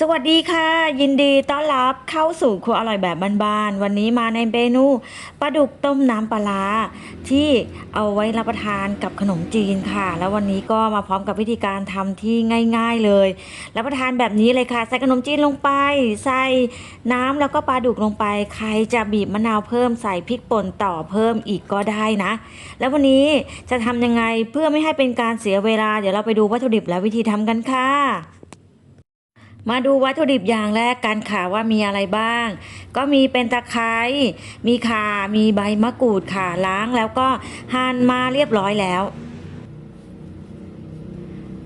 สวัสดีค่ะ ยินดีต้อนรับเข้าสู่ครัวอร่อยแบบบ้านๆวันนี้มาในเมนูปลาดุกต้มน้ำปลาที่เอาไว้รับประทานกับขนมจีนค่ะ แล้ววันนี้ก็มาพร้อมกับวิธีการทำที่ง่าย ๆเลย รับประทานแบบนี้เลยค่ะ ใส่ขนมจีนลงไป ใส่น้ำแล้วก็ปลาดุกลงไป ใครจะบีบมะนาวเพิ่มใส่พริกป่นต่อเพิ่มอีกก็ได้นะ แล้ววันนี้จะทำยังไงเพื่อไม่ให้เป็นการเสียเวลา เดี๋ยวเราไปดูวัตถุดิบและวิธีทำกันค่ะ มาดูวัตถุดิบอย่างแรกกันค่ะว่ามีอะไรบ้าง ก็มีเป็นตะไคร้มีข่ามีใบมะกรูดค่ะล้างแล้วก็หั่นมาเรียบร้อยแล้ว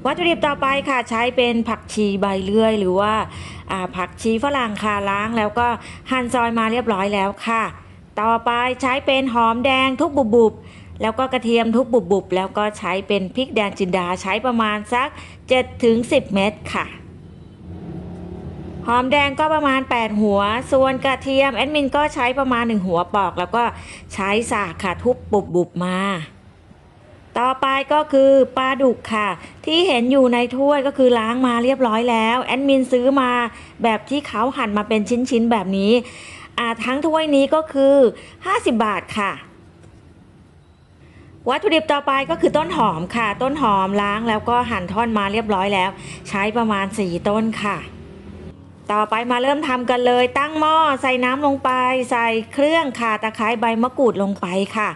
วัตถุดิบต่อไปค่ะใช้เป็นผักชีใบเลื่อย หรือว่าผักชีฝรั่งค่ะล้างแล้วก็หั่นซอยมาเรียบร้อยแล้วค่ะ ต่อไปใช้เป็นหอมแดงทุบบุบๆแล้วก็กระเทียมทุบบุบๆแล้วก็ใช้เป็นพริกแดงจินดาใช้ประมาณสัก 7-10 เม็ดค่ะ หอมแดงก็ประมาณ 8 หัว ส่วนกระเทียมแอดมินก็ใช้ประมาณ 1 หัวปอก แล้วก็ใช้สากค่ะทุบบุบบุบมา ต่อไปก็คือปลาดุกค่ะ ที่เห็นอยู่ในถ้วยก็คือล้างมาเรียบร้อยแล้วแอดมินซื้อมาแบบที่เขาหั่นมาเป็นชิ้นๆแบบนี้อทั้งถ้วยนี้ก็คือ 50 บาทค่ะวัตถุดิบต่อไปก็คือต้นหอมค่ะ ต้นหอมล้างแล้วก็หั่นท่อนมาเรียบร้อยแล้ว ใช้ประมาณ 4 ต้นค่ะ ต่อไปมาเริ่มทำกันเลย ตั้งหม้อใส่น้ำลงไป ใส่เครื่องข่าตะไคร้ใบมะกรูดลงไปค่ะ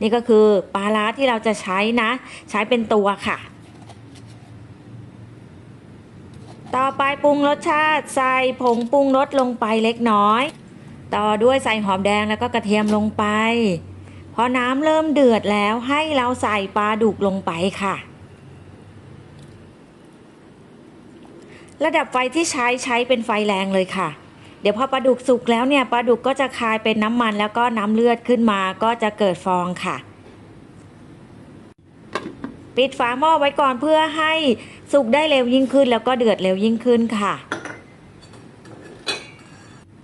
นี่ก็คือปลาร้าที่เราจะใช้นะ ใช้เป็นตัวค่ะ ต่อไปปรุงรสชาติ ใส่ผงปรุงรสลงไปเล็กน้อย ต่อด้วยใส่หอมแดงแล้วก็กระเทียมลงไป พอน้ำเริ่มเดือดแล้วให้เราใส่ปลาดุกลงไปค่ะ ระดับไฟที่ใช้ใช้เป็นไฟแรงเลยค่ะ เดี๋ยวพอปลาดุกสุกแล้วเนี่ยปลาดุกก็จะคายเป็นน้ำมันแล้วก็น้ำเลือดขึ้นมาก็จะเกิดฟองค่ะ ปิดฝาหม้อไว้ก่อนเพื่อให้สุกได้เร็วยิ่งขึ้น แล้วก็เดือดเร็วยิ่งขึ้นค่ะ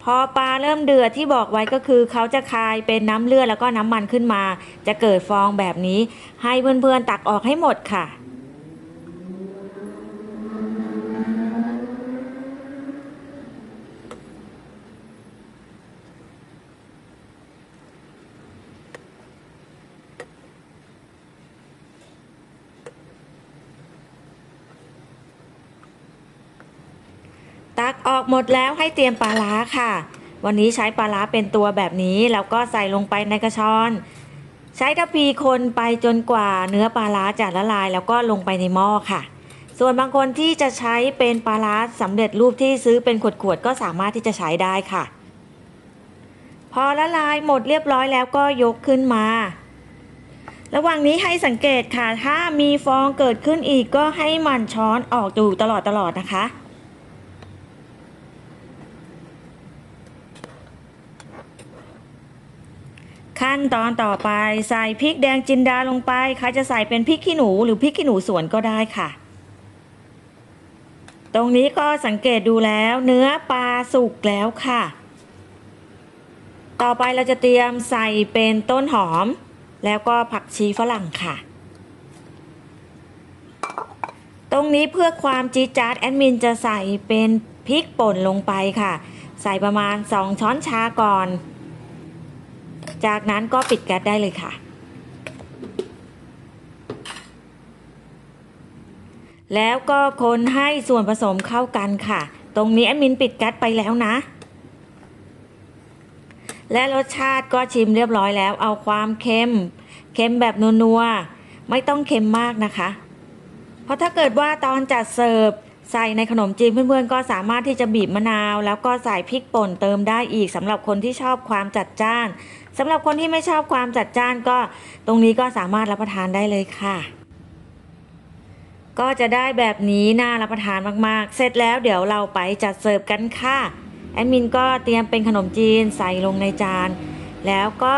พอปลาเริ่มเดือดที่บอกไว้ก็คือเขาจะคายเป็นน้ำเลือดแล้วก็น้ำมันขึ้นมา จะเกิดฟองแบบนี้ ให้เพื่อนๆตักออกให้หมดค่ะ อกหมดแล้วให้เตรียมปลาร้าค่ะ วันนี้ใช้ปลาร้าเป็นตัวแบบนี้แล้วก็ใส่ลงไปในกระชอน ใช้ทัพพีคนไปจนกว่าเนื้อปลาร้าจะละลาย แล้วก็ลงไปในหม้อค่ะ ส่วนบางคนที่จะใช้เป็นปลาร้าสำเร็จรูปที่ซื้อเป็นขวดๆก็สามารถที่จะใช้ได้ค่ะ พอละลายหมดเรียบร้อยแล้วก็ยกขึ้นมาระหว่างนี้ให้สังเกตค่ะ ถ้ามีฟองเกิดขึ้นอีกก็ให้มันช้อนออกดูตลอดตลอดๆนะคะ ขั้นตอนต่อไปใส่พริกแดงจินดาลงไปใครจะใส่เป็นพริกขี้หนูหรือพริกขี้หนูสวนก็ได้ค่ะ ตรงนี้ก็สังเกตดูแล้วเนื้อปลาสุกแล้วค่ะ ต่อไปเราจะเตรียมใส่เป็นต้นหอม แล้วก็ผักชีฝรั่งค่ะ ตรงนี้เพื่อความจี๊ดจ๊าดแอดมินจะใส่เป็นพริกป่นลงไปค่ะ ใส่ประมาณ 2 ช้อนชาก่อน จากนั้นก็ปิดแก๊สได้เลยค่ะ แล้วก็คนให้ส่วนผสมเข้ากันค่ะ ตรงนี้แอดมินปิดแก๊สไปแล้วนะ และรสชาติก็ชิมเรียบร้อยแล้ว เอาความเค็ม เค็มแบบนัวๆ ไม่ต้องเค็มมากนะคะ เพราะถ้าเกิดว่าตอนจัดเสิร์ฟใส่ในขนมจีนเพื่อนๆ ก็สามารถที่จะบีบมะนาว แล้วก็ใส่พริกป่นเติมได้อีกสำหรับคนที่ชอบความจัดจ้าน สำหรับคนที่ไม่ชอบความจัดจ้านก็ตรงนี้ก็สามารถรับประทานได้เลยค่ะ ก็จะได้แบบนี้น่ารับประทานมากๆ เสร็จแล้วเดี๋ยวเราไปจัดเสิร์ฟกันค่ะแอดมินก็เตรียมเป็นขนมจีนใส่ลงในจาน แล้วก็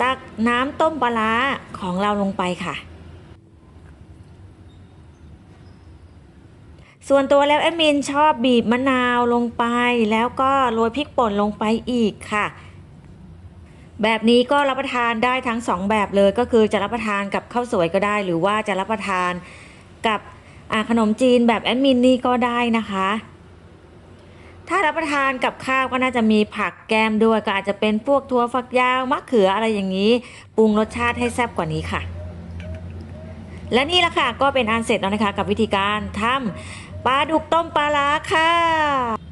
ตักน้ำต้มปลาของเราลงไปค่ะ ส่วนตัวแล้วแอดมินชอบบีบมะนาวลงไป แล้วก็โรยพริกป่นลงไปอีกค่ะ แบบนี้ก็รับประทานได้ทั้งสองแบบเลยก็คือจะรับประทานกับข้าวสวยก็ได้ หรือว่าจะรับประทานกับขนมจีนแบบแอดมินนี่ก็ได้นะคะ ถ้ารับประทานกับข้าวก็น่าจะมีผักแกมด้วย ก็อาจจะเป็นพวกถั่วฝักยาวมะเขืออะไรอย่างนี้ปรุงรสชาติให้แซ่บกว่านี้ค่ะ และนี่แหละค่ะก็เป็นอันเสร็จแล้วนะคะ กับวิธีการทำปลาดุกต้มปลาร้าค่ะ